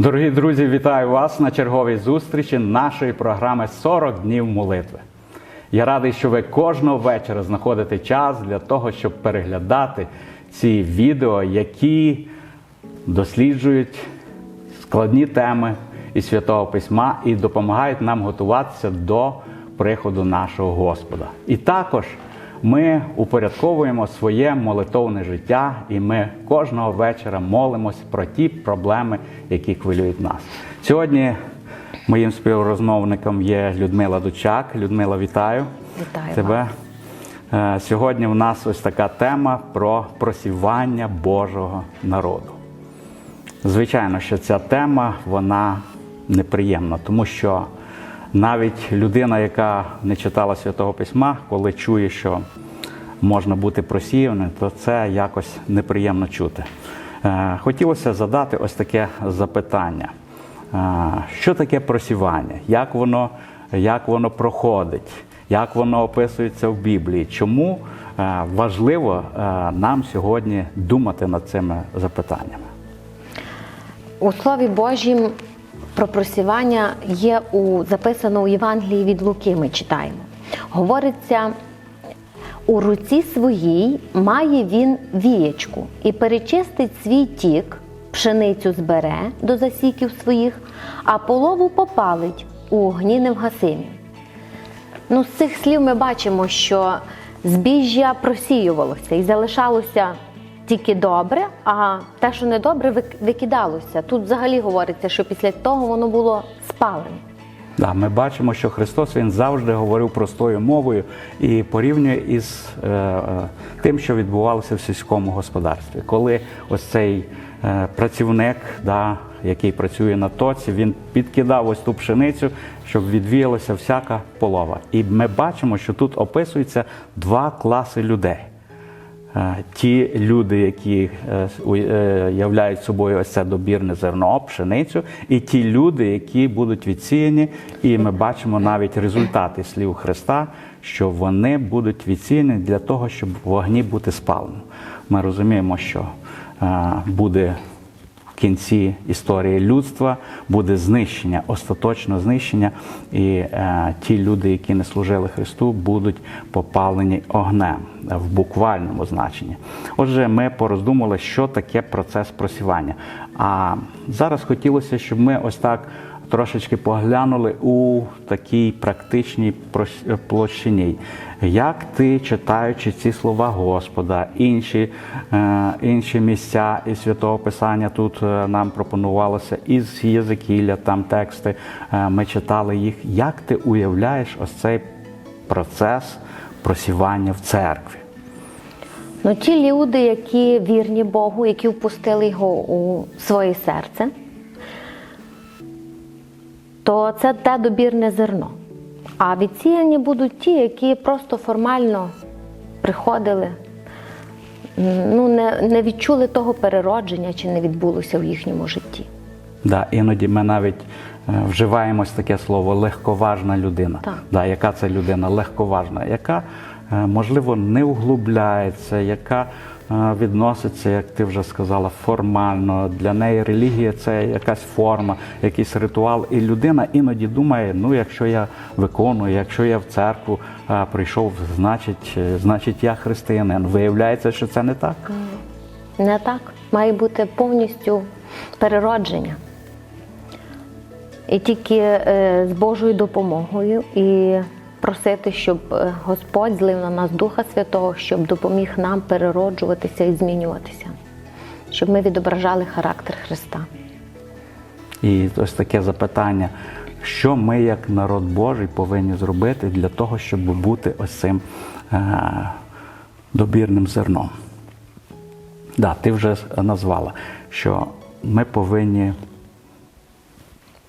Дорогі друзі, вітаю вас на черговій зустрічі нашої програми «40 днів молитви. Я радий, що ви кожного вечора знаходите час для того, щоб переглядати ці відео, які досліджують складні теми із Святого Письма і допомагають нам готуватися до приходу нашого Господа. І також ми упорядковуємо своє молитовне життя, і ми кожного вечора молимось про ті проблеми, які хвилюють нас. Сьогодні моїм співрозмовником є Людмила Дучак. Людмила, вітаю Вітаю тебе. Е, Сьогодні в нас ось така тема про просівання Божого народу. Звичайно, що ця тема вона неприємна, тому що навіть людина, яка не читала Святого Письма, коли чує, що можна бути просіяним, то це якось неприємно чути. Е, Хотілося задати ось таке запитання: Е, що таке просівання? Як воно, як воно проходить? Як воно описується в Біблії? Чому е, важливо нам сьогодні думати над цими запитаннями? У Слові Божім про просівання є у записано у Євангелії від Луки. Ми читаємо. Говориться. У руці своїй має він вієчку і перечистить свій тік, пшеницю збере до засіків своїх, а полову попалить у огні невгасимі. Ну, з цих слів ми бачимо, що збіжжя просіювалося і залишалося тільки добре, а те, що недобре, вик- викидалося. Тут взагалі говориться, що після того воно було спалене. Да, ми бачимо, що Христос Він завжди говорив простою мовою і порівнює із е, е, тим, що відбувалося в сільському господарстві. Коли ось цей е, працівник, да, який працює на тоці, він підкидав ось ту пшеницю, щоб відвіялася всяка полова. І ми бачимо, що тут описуються два класи людей. Е, Ті люди, які е, е, являють собою ось це добірне зерно, пшеницю, і ті люди, які будуть відсіяні, і ми бачимо навіть результати слів Христа, що вони будуть відсіяні для того, щоб вогні бути спалено. Ми розуміємо, що буде кінці історії людства буде знищення, остаточне знищення, і е, ті люди, які не служили Христу, будуть попалені огнем в буквальному значенні. Отже, ми пороздумували, що таке процес просівання. А зараз хотілося, щоб ми ось так. Трошечки поглянули у такій практичній площині. Як ти, читаючи ці слова Господа, інші, е, інші місця із Святого Писання тут е, нам пропонувалося із Єзекіля, там тексти, е, ми читали їх. Як ти уявляєш ось цей процес просівання в церкві? Ну, ті люди, які вірні Богу, які впустили його у своє серце, то це те добірне зерно. А відсіяні будуть ті, які просто формально приходили, ну, не, не відчули того переродження, чи не відбулося в їхньому житті. Да, іноді ми навіть е, вживаємо ось таке слово легковажна людина. Так. Да, яка це людина легковажна, яка е, можливо не углубляється, яка відноситься, як ти вже сказала, формально. Для неї релігія це якась форма, якийсь ритуал. І людина іноді думає: ну, якщо я виконую, якщо я в церкву е, прийшов, значить, е, значить я християнин. Виявляється, що це не так. Не так. Має бути повністю переродження. І тільки е, з Божою допомогою і просити, щоб е, Господь злив на нас Духа Святого, щоб допоміг нам перероджуватися і змінюватися, щоб ми відображали характер Христа. І ось таке запитання, що ми, як народ Божий, повинні зробити для того, щоб бути ось цим е, добірним зерном. Да, ти вже назвала, що ми повинні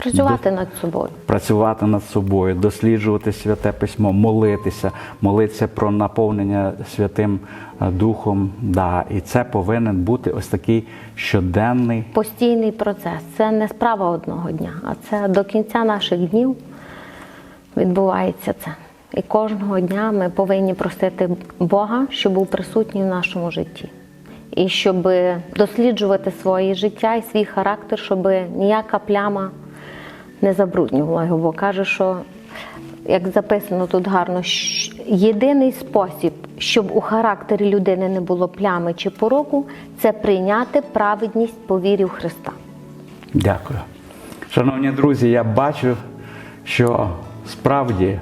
Працювати над собою. працювати над собою, досліджувати святе письмо, молитися, молитися про наповнення Святим е, Духом. Да, і це повинен бути ось такий щоденний Постійний процес. Це не справа одного дня, а це до кінця наших днів відбувається це. І кожного дня ми повинні просити Бога, щоб був присутній в нашому житті. і щоб досліджувати своє життя і свій характер, щоб ніяка пляма не забруднювала його. Бо каже, що як записано тут гарно, єдиний спосіб, щоб у характері людини не було плями чи пороку, це прийняти праведність по вірі в Христа. Дякую. Шановні друзі, я бачу, що справді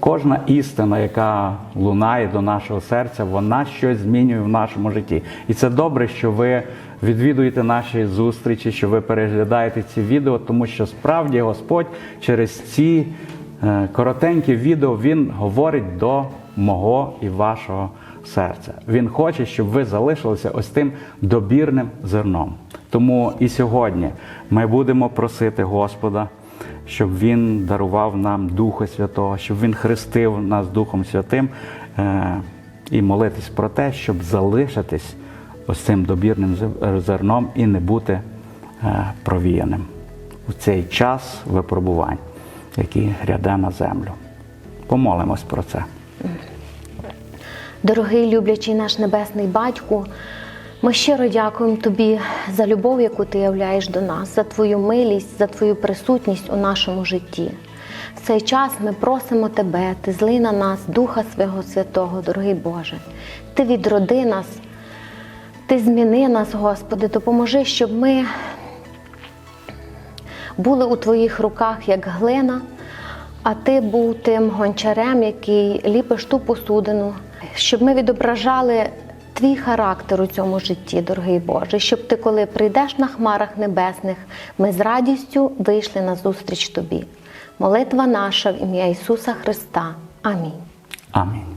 кожна істина, яка лунає до нашого серця, вона щось змінює в нашому житті. І це добре, що ви відвідуєте наші зустрічі, що ви переглядаєте ці відео, тому що справді Господь через ці е, коротенькі відео Він говорить до мого і вашого серця. Він хоче, щоб ви залишилися ось тим добірним зерном. Тому і сьогодні ми будемо просити Господа, щоб Він дарував нам Духа Святого, щоб Він хрестив нас Духом Святим е, і молитись про те, щоб залишитись ось цим добірним зерном і не бути е, провіяним у цей час випробувань, який гряде на землю. Помолимось про це. Дорогий люблячий наш небесний батьку, ми щиро дякуємо тобі за любов, яку ти являєш до нас, за твою милість, за твою присутність у нашому житті. В цей час ми просимо тебе, ти злий на нас, Духа Свого Святого, дорогий Боже. Ти відроди нас, ти зміни нас, Господи, допоможи, щоб ми були у твоїх руках як глина, а ти був тим гончарем, який ліпиш ту посудину, щоб ми відображали твій характер у цьому житті, дорогий Боже, щоб ти, коли прийдеш на хмарах небесних, ми з радістю вийшли на зустріч тобі. Молитва наша в ім'я Ісуса Христа. Амінь. Амінь.